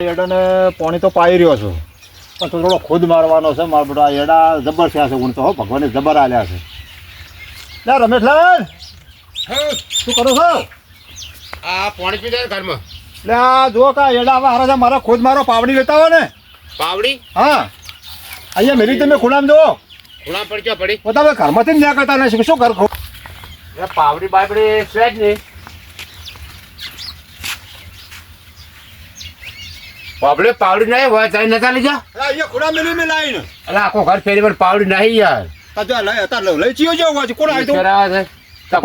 એડાને પાણી તો પાઈ રહ્યો છું. પણ તો થોડો ખુદ મારવાનો છે મારા બધા એડા જબર થયા છે હું તો હો ભગવાને જબર આલ્યા છે. ના રમેશલાલ! શું કરો છો? આ પાણી પી જાય ઘરમાં. એટલે આ જુઓ કા એડા આવા હારા છે મારા ખુદ મારો પાવડી લેતા હોય ને? પાવડી? હા. અહીંયા મેરી તમે ખૂણામ જુઓ. ખૂણા પડી ક્યાં પડી? તમે ઘરમાંથી જ ન્યા કરતા નથી. શું ઘર પાવડી બાવડી છે જ નહીં. પાવડી પાવડી નહીં હોય તારી નતા લઈ જા. અહીંયા ખોડા મેલી મેં લાવીને અલા આખો ઘર ફેરી પર પાવડી નહીં યાર. તા લઈ હતા લઈ ચીયો જેવો હોય કોણ આવી તો?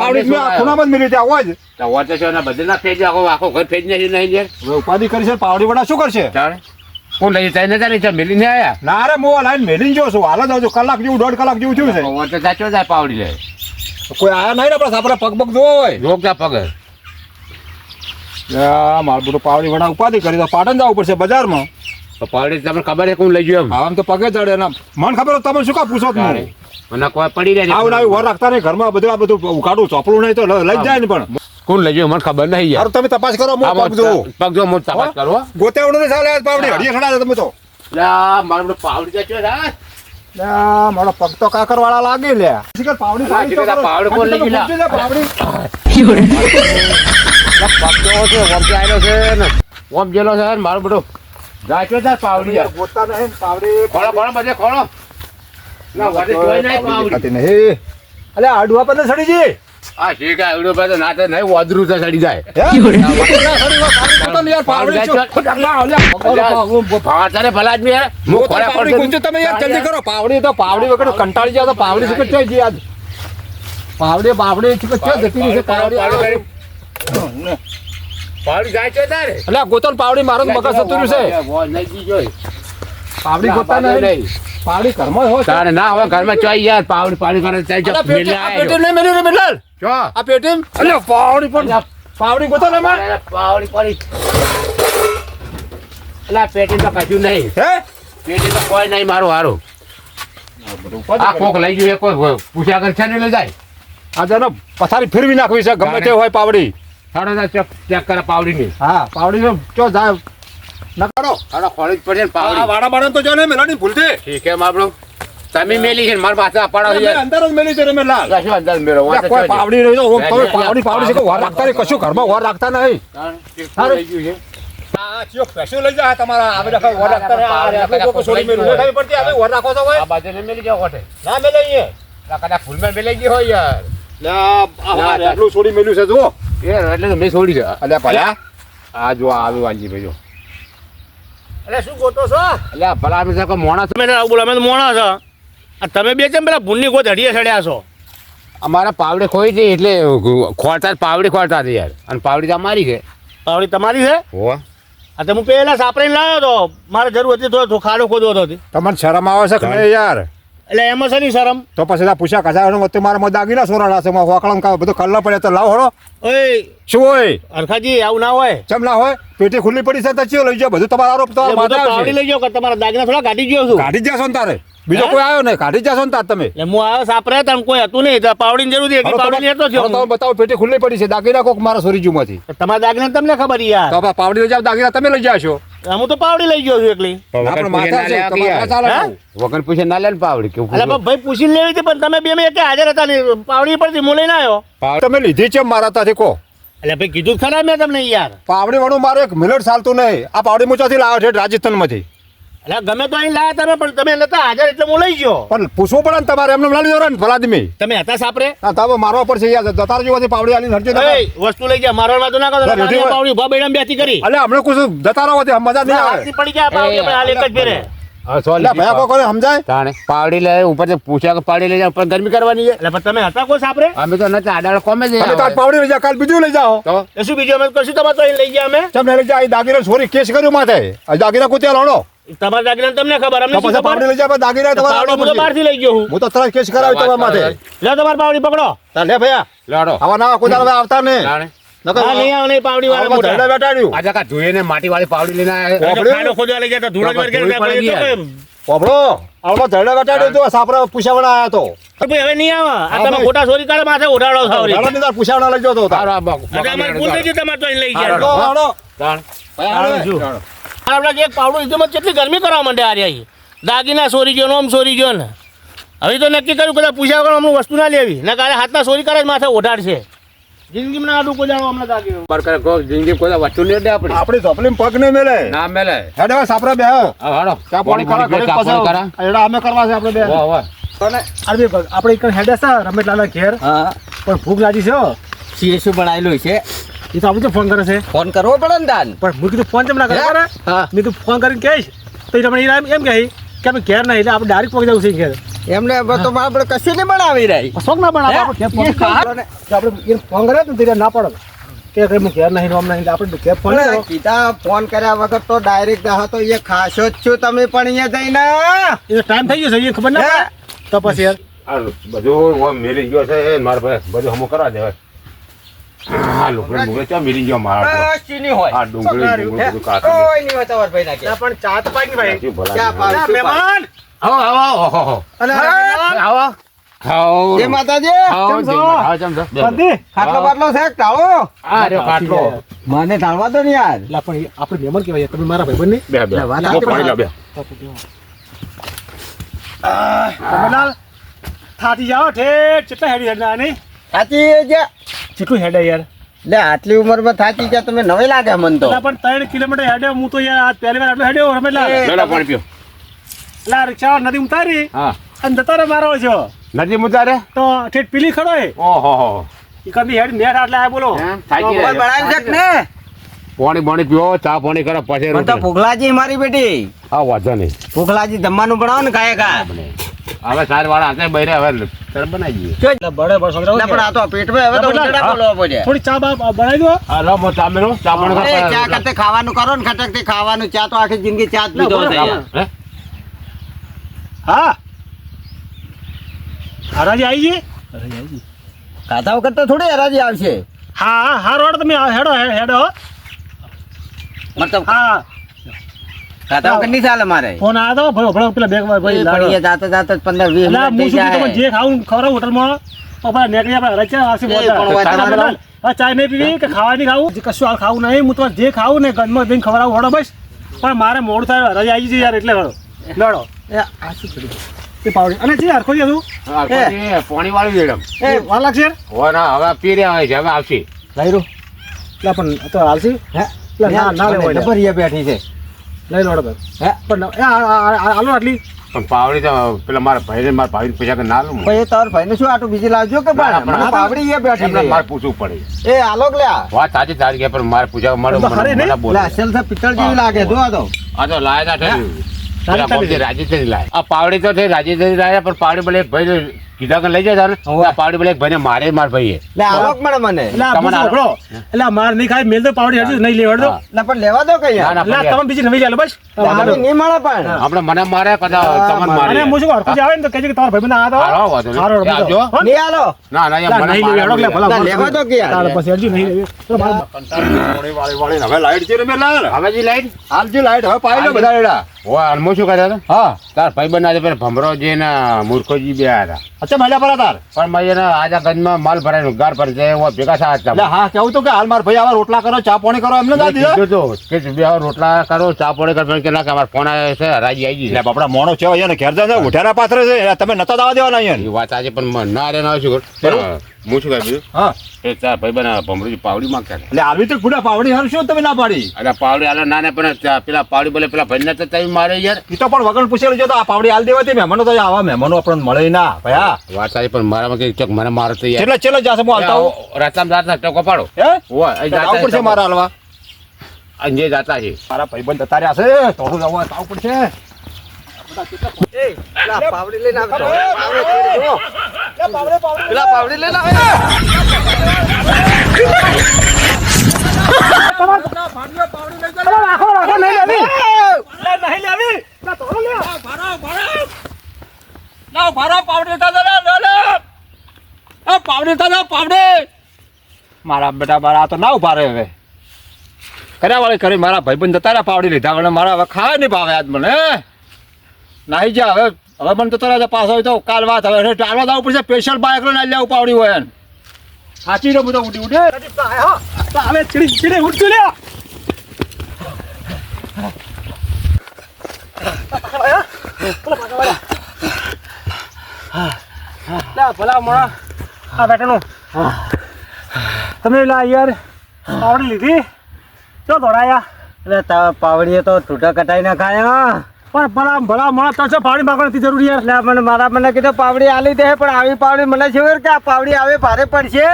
પાવડી મેં ખોડા ખૂણામાં મેલી ત્યાં હોય તો તો છે ને બધે ના ફેરી આખો આખો ઘર ફેરી નહીં નહીં યાર. ઉપાધિ કરી છે પાવડી વડા શું કરશે? તારે કોણ લઈ જાય નતા લઈ જા મેલી ને આયા ના રે મોવા લાઈન મેલીને જો છું. હાલ જાવ કલાક જેવું દોઢ કલાક જેવું થયું છે. તો સાચો જાય પાવડી લે કોઈ આયા નહીં ને આપણે આપણે પગ પગ જોવો હોય. જા પગ. મારું બધું પાવડી વડા ઉપાધિ કરી તો પાટણ જવું પડશે બજારમાં. તો પાવડી તમને ખબર છે કોણ લઈ ગયો એમ? આમ તો પગે ચડે એના મને ખબર હોય તમે શું કા પૂછો. તમે મને કોઈ પડી જાય આવું ના વર રાખતા નહીં ઘરમાં બધું આ બધું ઉકાળું ચોપડું નહીં તો લઈ જાય ને પણ. કોણ લઈ ગયો? મને ખબર નહીં યાર. તમે તપાસ કરો મો પગ જો પગ જો મો તપાસ કરો ગોતેવડું ચાલે આજ પાવડી હડીએ ખડા તમે તો. લા મારો બધો પાવડી જચ્યો છે લે, મારો પગ તો કાકર વાળા લાગે લે. પાવડી હા. પાવડી કોણ લઈ પાવડી. પાવડી તમે યાર જલ્દી કરો પાવડી તો પાવડી વગર કંટાળી જાય તો પાવડી કે જી આજ પાવડી પાવડી જતી રહી છે, પાવડી પાવડી જાય છે તારે? પાવડી મારો મગજ સતુર્યું છે. પાવડી ગોતતા નહીં. પાવડી ઘરમાં હોય. તારે ના હવે ઘરમાં ચોઈ યાર પાવડી પાવડી કરે ચાલ અલા, જો મેલે આ આયો. પેટી નહીં મેલ્યું રે મિલાલ. જો આ પેટી અલે પાવડી પણ પાવડી ગોતો ને. અરે, પાવડી પડી. અલા પેટી તો કશું નહીં. હે? પેટી તો કોઈ નહીં મારું હારું. આ કોક લઈ ગયું એ કોઈ પૂછ્યા કર છે ને લઈ જાય. આ જરા પથારી ફેરવી નાખવી છે ગમે તે હોય પાવડી. હાડો ના ચેક ચેક કરે પાવડી ની હા પાવડી ચો જાય. નકારો. હાડો ખોળી જ પડશે પાવડી. વાડા બાડા તો જો ને મેલાની ભૂલતે ઠીક હે મારો તમે મેલી છે ને મારા પાસે અપાડો છે અંદર જ મેલી છે રે મેલાલ. કશું અંદર મેરો કોઈ પાવડી રહી તો ઓમ તમે પાવડી પાવડી છે કે વાર રાખતા નહીં? કશું ઘરમાં વાર રાખતા નહીં? સારું. થઈ ગયું છે. આ ચિયો પેશો લઈ જાય તમારા આ બધા વાર રાખતા નહીં. આ રાખો કોઈ છોડી મેલું નથી પડતી હવે વાર રાખો છો આ બાજુ મેલી જાઓ કોઠે ના મેલે અહીંયા. ગઈ હોય યાર. ના આ એટલું ના. છોડી મેલ્યું છે જુઓ. એ એટલે તો મેં છોડી દે અલ્યા ભલા. આ જો આવ્યું વાંજી ભાઈ જો. એટલે શું ગોતો છો? અલ્યા ભલા અમે સાહેબ મોણા તમે આવું બોલો અમે તો મોણા છો. આ તમે બે કેમ પેલા ભૂલની ગોત હડીએ ચડ્યા છો. અમારા પાવડે ખોઈ હતી એટલે ખોરતા પાવડી ખોરતા હતી યાર. અને પાવડી તો અમારી છે. પાવડી તમારી છે? હો. આ તો હું પહેલાં સાપડીને લાવ્યો હતો મારે જરૂર હતી તો ખાડો ખોદવો હતો તમારે શરમ આવે છે કે યાર? એટલે એમાં છે નહીં શરમ? તો પછી આ પૂછ્યા કસાય વચ્ચે મારા મોં દાગીના સોરાડા છે? માં હોકળમ કા બધું કલ્લા પડે તો લાવ હળો ઓય. શું હોય? અરખાજી આવું ના હોય. ચમ ના હોય? પેટી ખુલ્લી પડી છે તો ચિયો લઈ જાઓ. બધું તમારો આરોપ તમારા માથે પાવડી આવશે. લઈ જાઓ કે તમારા દાગીના થોડા કાઢી ગયો છું. કાઢી જશો ને તારે? બીજો કોઈ આવ્યો નહીં? કાઢી જશો ને તાર તમે? હું આવ્યો સાપરે તમે કોઈ હતું નહીં. તો પાવડીની જરૂર છે પાવડી લેતો છું. તમે બતાવો પેટી ખુલ્લી પડી છે. દાગીના કોક મારા સોરી માંથી તમારા દાગીના તમને ખબર યાર. તો પાવડી લઈ જાવ દાગીના તમે લઈ જાશો હું તો પાવડી લઈ ગયો છું એકલી. વગર પૂછે ના લે ને. પાવડી કેવું એટલે ભાઈ પૂછીને લેવી હતી પણ તમે બે મેં કે હાજર હતા નહીં પાવડી પરથી હું લઈને આવ્યો. તમે લીધી છે મારા ત્યાંથી કો. એટલે ભાઈ કીધું ખરા મેં તમને યાર. પાવડી વાળું મારે એક મિનિટ ચાલતું નહીં. આ પાવડી મૂચાથી લાવ્યો છે રાજસ્થાનમાંથી એટલે ગમે તો અહીં લાયા તમે પણ તમે નતા હાજર એટલે હું લઈ ગયો. પણ પૂછવું પડે ને તમારે એમને લાવી દો ને ભલાદમી. તમે હતા સાપરે? હા તમે મારવા પડશે યાર જતાર જેવાથી પાવડી આલી હરજો વસ્તુ લઈ ગયા મારવા તો ના કરો. પાવડી ઊભા બેડામ બેથી કરી. એટલે હમણાં કુછ જતા રહો મજા નહીં આવે. પડી ગયા પાવડી પણ હાલ એક જ ફેરે. પાવડી લે ઉપર પૂછ્યા કે પાવડી લઈ જાય ઉપર ગરમી કરવાની છે. એટલે પણ તમે હતા કોઈ સાપરે? અમે તો નથી આડાળ કોમે જ પાવડી લઈ જાવ કાલ બીજું લઈ જાઓ. તો? શું બીજું અમે કશું તમારે તો અહીં લઈ ગયા અમે? તમને લઈ જાઓ દાગીના છોરી કેસ કર્યો માથે. આ દાગીના કુત્યા લાણો તમારા દાગીના તમને ખબર અમને પછી પાવડી લઈ જાઓ દાગીના તમારા પાવડી હું તો બહારથી લઈ ગયો હું હું તો તરત કેસ કરાવી તમારા માથે. લે તમારી પાવડી પકડો. લે ભયા. લાડો. હવે ના કોઈ દાડો આવતા ને નકર નહીં આવે નહીં પાવડી વાળા મોટા. બેટાડ્યું. આજે કા ને માટી વાળી પાવડી લઈને આયા ખોદવા લઈ ગયા તો ધૂળ તો ગયા. આવડો ધરડા બેટાડ્યો તો સાપરા પૂછાવડા આયા તો. ભાઈ હવે નહીં આવા. આ તમે ખોટા સોરી કરે માથે ઉડાડો છો આવરી. ધરડા ની તાર પૂછાવડા લઈ જતો તાર આજે અમારે થઈ ગઈ તમારે તો લઈ ગયા. હાલો, હાલો. તાણ. હાલો. આપણે એક પાવડું લીધું કેટલી ગરમી કરવા માંડે આ રહી દાગીના સોરી ગયો આમ સોરી ગયો ને. હવે તો નક્કી કર્યું કદાચ પૂછ્યા વગર અમને વસ્તુ ના લેવી. ને કાલે હાથના સોરી કરે જ માથે ઓઢાડશે જિંદગીમાં આડું કોઈ જાણો અમને દાગી પર કરે જિંદગી કોઈ વસ્તુ નહીં દે આપણે. આપણી પગ નહીં મેલે. ના મેલે. હેડે સાપરા બે હા. હાડો ચા પાણી કરા ઘરે ચા પાણી કરા પછી. એડા અમે કરવા છે આપણે બે. વાહ વાહ. અરે આપણે એક હેડે છે રમેશલાલના ઘેર. હા. પણ ભૂખ લાગી છે. બનાવેલું છે. એ તો આપણે તો ફોન કરે છે. ફોન કરવો પડે ને દાન. પણ હું કીધું ફોન કેમ ના કરે? હે? હા. મેં તું ફોન કરીને કહીશ. તો એ તમને એમ કહે કે આપણે ઘેર નહીં એટલે આપણે ડાયરેક્ટ પહોંચી જવું છે ઘેર. એમને તો આપણે કશું નહીં બનાવી રહી. શોખ ના બનાવે? આપણે ફોન કરે ને તો ના પડે. કે કે હું ઘેર નહીં રોમ નહીં આપણે ઘેર ફોન કીધા ફોન કર્યા વગર તો ડાયરેક્ટ હા તો એ ખાશો જ છું તમે પણ અહીંયા જઈને. એ ટાઈમ થઈ ગયો છે એ ખબર ના તો પછી યાર. આ બધું મેળી ગયો છે મારે ભાઈ બધું હમું કરવા દેવાય. આ લુગડે લુગડે ચા મેલી ગયો મારા ચીની હોય. આ ડુંગળી ડુંગળી બધું કાઢી કોઈ નહીં હોય તમારા ભાઈ ના ના, પણ ચા તો પાકી ભાઈ. ચા પાવ. મહેમાન! આવો આવો આવો આવો અલા, હા? મહેમાન. આવો. ખાઓ જય માતાજી કેમ છો? હા, કેમ છો? બે, બે. ખાટલો બાટલો છે ટાળો આ રહ્યો ખાટલો. મને ટાળવા દો ને યાર. પણ આપણે મહેમાન કહેવાય તમે મારા ભાઈ બને? બે, બે. વાત પાણી લો, બે. રમેલાલ થાતી જાઓ ઠેઠ ચેટલા હેડી હેડના નહીં થાતી છે કેટલું હેડે યાર? લે આટલી ઉંમરમાં થાકી ગયા તમે નવે લાગે મન તો. પણ ત્રણ કિલોમીટર હેડે હું તો યાર આજ પહેલી વાર આટલું હેડ્યો એ, લો, લો, પાણી પીઓ. એટલે આ રિક્ષા નદી ઉતારી હા. અને જતા રે મારો છો. નદી ઉતારે? તો ઠેઠ પીલી ખડો એ. ઓહો હો કંદી હેડ નેટ આટલે આ બોલો. થાકી બનાવી શક ને? પાણી પાણી પીવો ચા પાણી કરો પછી તો ભૂખલાજી મારી બેટી. હા વાંધો નહીં. ભૂખલાજી જમવાનું બનાવો ને કાંઈ કા હવે સાર વાળા હાથે બૈરે હવે તર બનાવી દઈએ. એટલે બળે બળ ના, પણ આ તો પેટમાં હવે તો હા. બોલવા પડે. થોડી ચા બા બનાવી દો. હા લો મો ચા મેરો ચા પણ ખા ચા કરતે ખાવાનું કરો ને ખટકથી ખાવાનું ચા તો આખી જિંદગી ચા જ પીધો છે હા? હરાજી આવી ગઈ? હરાજી આવી ગઈ. ખાધા વખત તો થોડી હરાજી આવશે. હા હા હા રોડ તમે હેડો હે- હેડો. મતલબ હા. ખાધા વખત નહીં ચાલે મારે. ફોન આવ્યો તો ભાઈ પેલા બેગ ભાઈ એ પણ એ જાતે જાતે જ મિનિટ થઈ ખાવું ખવડાવું હોટલમાં નીકળી આપણે આવશે નહીં પીવી કે ખાવા નહીં ખાવું? કશું હાલ ખાવું નહીં. હું તો જે ખાવું ને ગંદમાં જઈને ખવડાવું હડો બસ. પણ મારે મોડું થાય રજા આવી જઈ યાર એટલે હળો લડો એ, આ શું કર્યું? એ પાવડી. અને જે હરખો હતું હા, પાણી વાળી દેડમ એ વાર લાગશે? હો ના હવે પી રહ્યા હોય છે હવે આવશે. લઈ એટલે પણ તો હાલશી? હે? ના બેઠી છે. લઈ લોડ કર હે? પણ એ આ- આ- આ- હાલો આટલી. પણ પાવડી તો પેલા મારા ભાઈને મારા ભાઈને પૈસા કે ના લઉં પણ એ તાર ભાઈને શું આટલું બીજી લાવજો કે પણ પાવડી એ બેઠી છે. મારે પૂછવું પડે. એ આલોક લ્યા. વાત સાચી તારી કે પણ મારે પૂછા મારો તો ખરી મને નહીં? લે, અસલ છે પિત્તળ જેવી લાગે જો આ તો આ તો લાયા તા રાજેશ્વરી લાયા. આ પાવડી તો છે રાજેશ્વરી લાયા પણ પાવડી બોલે ભાઈ કીધા કે લઈ જાય. આ પાવડી બોલે એક ભાઈને મારે માર ભાઈએ. એટલે આવક મળે મને. એટલે તમને પૂછો એટલે માર નહીં ખાય મેલ તો પાવડી હજુ નહીં લેવડો હા. લે પણ લેવા દો કઈ ના, એટલે તમે બીજી નવી ચાલો બસ. નહીં મળે પણ. આપણે મને મારે કદા તમને મારે. હું શું હરખું આવે ને તો કહેજે કે તમારા ભાઈ મને આ દો. હારો, આવજો. નહીં આલો ના ના ના, મને નહીં લેવી, હેડો, ભલા, લેવા દો કે યાર. તારે પછી હજુ નહીં કંટાળી વાળી વાળી હવે લાઈટ છે રે મે રમેલાલ હવે જી લાઈટ? હાલ જી લાઈટ? હવે પાઈ લો બધા એડા. ઓ અનમો શું કર્યા હતા? હા તાર ભાઈ બના પેલા ભમરોજી ને મૂર્ખોજી બે આયા હતા. અચ્છા મજા પડા તાર? પણ મેં એને આજા ગંજમાં માલ ભરાય ગાર ભરી જાય એવા ભેગા થયા હતા. હા કેવું તો કે હાલ માર ભાઈ આવા રોટલા કરો ચા પાણી કરો એમને દીધા? તું કે બે રોટલા કરો ચા પાણી કરો કે ના કે અમારો ફોન આવ્યો છે રાજી આવી ગઈ બાપડા મોણો છે અહીંયા ઘેર જાય ઉઠારા પાત્ર છે તમે નતા દાવા દેવાના અહીંયા વાત આજે પણ ના રે ના શું હું શું કહ્યું હા. એ તાર ભાઈ બના ભમરોજી પાવડી માંગતા એટલે આવી તો ગુડા પાવડી હાર શું તમે ના પાડી? અરે પાવડી હાલે ના ને પણ પેલા પાવડી બોલે પેલા ભાઈ ને તો તમે મારે યાર. એ તો પણ વગર પૂછેલું છે તો આ પાવડી હાલ દેવાતી મહેમાનો તો આવા મહેમાનો આપણને મળે ના ભયા. વાત આજે પણ મારામાં કે ચોક મને મારો તો યાર. એટલે છેલ્લે જાશે હું હાલતા હું રાતામ રાતા ટકો પાડો. હે? આવું પડશે જાતા મારા હાલવા. અંજે જાતા છે. મારા ભાઈબંધ થોડું જવા આવું પડશે. પાવડી લઈને. પાવડી પેલા. મારા બેટા મારા તો ના ઊભા રહે હવે કર્યા વાળી કરી મારા ભાઈબંધ જતા રહ્યા, પાવડી લીધા વગર મારા હવે ખાવા નહીં ભાવે આજ મને નાહી જા હવે હવે મને તો તરત પાછો હોય તો કાલ વાત હવે ટાળવા જવું પડશે સ્પેશિયલ બાઇક લઈને લેવું પાવડી હોય એને. સાચી રહ્યો બધો ઉડી ઉડે. તો. તો હવે ચીડી ચીડી ઉડતું લે ભલા મોણા. આ બેટાનો તમે લા યાર પાવડી લીધી. ચો દોડાયા. એટલે પાવડીએ તો તૂટા કટાઈ ના ખાયા પણ ભલા ભલા મોણા ત્રણસો પાવડી માગવા નથી જરૂરી યાર? એટલે મને મારા મને કીધું પાવડી આલી દે પણ આવી પાવડી મને છે કે આ પાવડી આવે ભારે પડશે?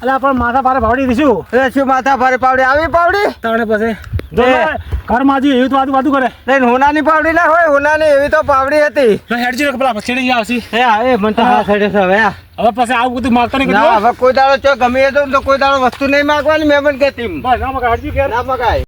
એટલે પણ માથા ભારે પાવડી દઈશું એ શું માથા ભારે પાવડી? આવી પાવડી? તાણે પછી. ઘરમાં હજી એવી તો વાતું વાતું કરે. હોનાની પાવડી ના હોય હોનાની એવી તો પાવડી હતી. હેડજી પેલા છેડી આવશે હા એ મને તો હા છે હવે હવે પછી આવું બધું માગતા નહીં હવે કોઈ દાડો ચો ગમે એ તો કોઈ દાડો વસ્તુ નહીં માગવાની મેં પણ કહેતી બસ ના મગા હેડજી કે ના મગાય.